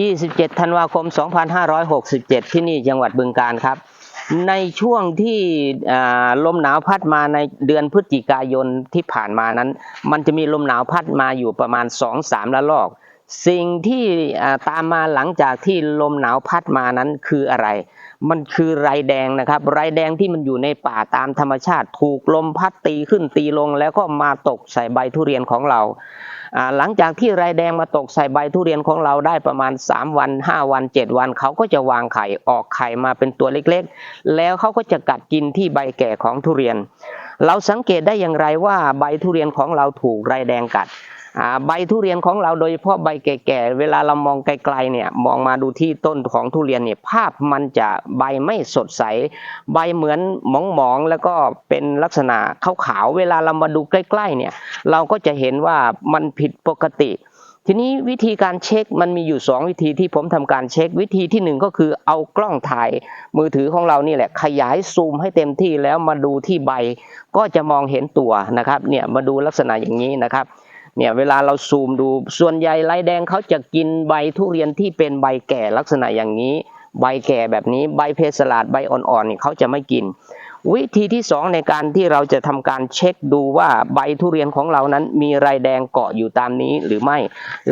27 ธันวาคม 2567 ที่นี่จังหวัดบึงการครับ ในช่วงที่ลมหนาวพัดมาในเดือนพฤศจิกายนที่ผ่านมานั้น มันจะมีลมหนาวพัดมาอยู่ประมาณ 2-3 ละลอก สิ่งที่ตามมาหลังจากที่ลมหนาวพัดมานั้นคืออะไร มันคือไรแดงนะครับ ไรแดงที่มันอยู่ในป่าตามธรรมชาติ ถูกลมพัดตีขึ้นตีลง แล้วก็มาตกใส่ใบทุเรียนของเรา หลังจากที่ไรแดงมาตกใส่ใบทุเรียนของเราได้ประมาณ 3 วัน 5 วัน 7 วัน เขาก็จะวางไข่ออกไข่มาเป็นตัวเล็กๆ แล้วเขาก็จะกัดกินที่ใบแก่ของทุเรียน เราสังเกตได้อย่างไรว่าใบทุเรียนของเราถูกไรแดงกัด ใบทุเรียนของเราโดยเฉพาะใบแก่ๆ เวลาเรามองไกลๆเนี่ยมองมาดูที่ต้นของทุเรียนเนี่ยภาพมันจะใบไม่สดใส ใบเหมือนหมองๆ แล้วก็เป็นลักษณะขาวๆ เวลาเรามาดูใกล้ๆเนี่ยเราก็จะเห็นว่ามันผิดปกติทีนี้วิธีการเช็คมันมีอยู่ 2 วิธีที่ผมทำการเช็ควิธีที่ 1 ก็คือเอากล้องถ่าย มือถือของเรานี่แหละ ขยายซูมให้เต็มที่แล้วมาดูที่ใบ ก็จะมองเห็นตัวนะครับเนี่ยมาดูลักษณะอย่างนี้นะครับ เนี่ยเวลาเราซูมดูส่วนใหญ่ไรแดงเขาจะกินใบทุเรียนที่เป็นใบแก่ลักษณะอย่างนี้ ใบแก่แบบนี้ใบเพสลาดใบอ่อนๆนี่เขาจะไม่กิน วิธีที่สองในการที่เราจะทำการเช็คดูว่าใบทุเรียนของเรานั้นมีไรแดงเกาะอยู่ตามนี้หรือไม่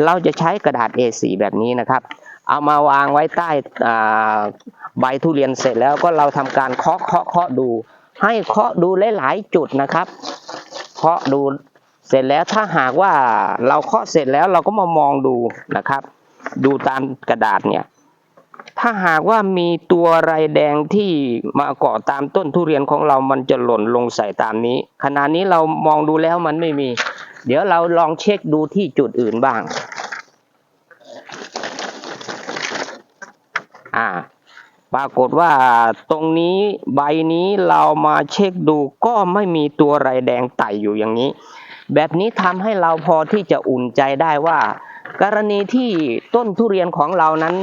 เราจะใช้กระดาษ A4 แบบนี้นะครับเอามาวางไว้ใต้ใบทุเรียนเสร็จแล้วก็เราทำการเคาะเคาะเคาะดู ให้เคาะดูหลายๆจุดนะครับ เคาะดู เสร็จแล้วถ้าหากว่าเราเคาะเสร็จแล้วเราก็มามองดูนะครับ ดูตามกระดาษเนี่ย ถ้าหากว่ามีตัวไรแดงที่มาเกาะตามต้นทุเรียนของเรามันจะหล่นลงใส่ตามนี้ ขณะนี้เรามองดูแล้วมันไม่มี เดี๋ยวเราลองเช็คดูที่จุดอื่นบ้าง อ่าปรากฏว่าตรงนี้ใบนี้เรามาเช็คดูก็ไม่มีตัวไรแดงไต่อยู่อย่างนี้ แบบนี้ทำให้เราพอที่จะอุ่นใจได้ว่า กรณีที่ต้นทุเรียนของเรานั้น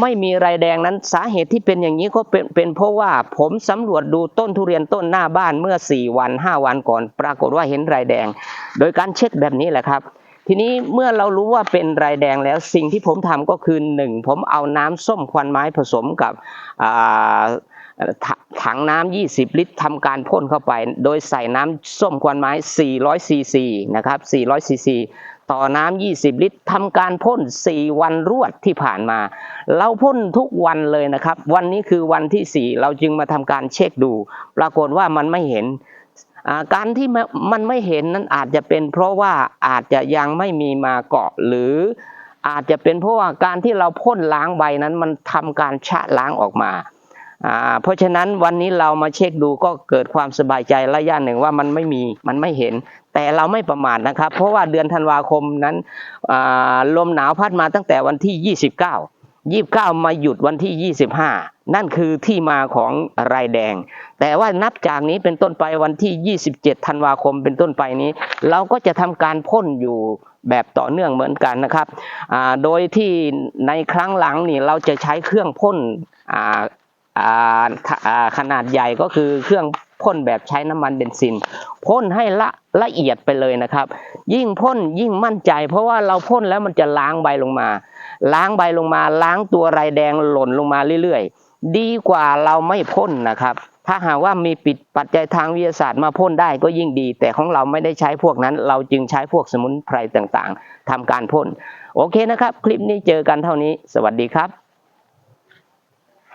ไม่มีไรแดงนั้นสาเหตุที่เป็นอย่างนี้ก็เป็นเป็นเพราะว่าผมสำรวจดูต้นทุเรียนต้นหน้าบ้านเมื่อ 4 วัน 5 วันก่อน ปรากฏว่าเห็นไรแดง โดยการเช็คแบบนี้แหละครับ ทีนี้เมื่อเรารู้ว่าเป็นไรแดงแล้วสิ่งที่ผมทำก็คือหนึ่งผมเอาน้ำส้มควันไม้ผสมกับ ถังน้ำ20 ลิตรทำการพ่นเข้าไป โดยใส่น้ำส้มควันไม้ 400 ซีซีนะครับ 400 ซีซี ต่อน้ำ20 ลิตรทำการพ่น 4 วันรวดที่ผ่านมา เราพ่นทุกวันเลยนะครับ วันนี้คือวันที่ 4 เราจึงมาทำการเช็คดู ปรากฏว่ามันไม่เห็น การที่มันไม่เห็นนั้นอาจจะเป็นเพราะว่าอาจจะยังไม่มีมาเกาะหรืออาจจะเป็นเพราะว่าการที่เราพ่นล้างใบนั้นมันทำการชะล้างออกมา เพราะฉะนั้นวันนี้เรามาเช็คดูก็เกิดความสบายใจระยะหนึ่งว่ามันไม่มีมันไม่เห็น แต่เราไม่ประมาทนะครับ เพราะว่าเดือนธันวาคมนั้นลมหนาวพัดมาตั้งแต่วันที่ 29 29 มาหยุดวันที่ 25 นั่นคือที่มาของรายแดง แต่ว่านับจากนี้เป็นต้นไปวันที่ 27 ธันวาคมเป็นต้นไปนี้ เราก็จะทำการพ่นอยู่แบบต่อเนื่องเหมือนกันนะครับ โดยที่ในครั้งหลังนี่เราจะใช้เครื่องพ่น ขนาดใหญ่ก็คือเครื่องพ่นแบบใช้น้ำมันเบนซินพ่นให้ละละเอียดไปเลยนะครับ ยิ่งพ่นยิ่งมั่นใจ เพราะว่าเราพ่นแล้วมันจะล้างใบลงมา ล้างใบลงมา ล้างตัวไรแดงหล่นลงมาเรื่อยๆ ดีกว่าเราไม่พ่นนะครับ ถ้าหากว่ามีปิดปัจจัยทางวิทยาศาสตร์มาพ่นได้ก็ยิ่งดี แต่ของเราไม่ได้ใช้พวกนั้น เราจึงใช้พวกสมุนไพรต่างๆทำการพ่นโอเคนะครับ คลิปนี้เจอกันเท่านี้ สวัสดีครับ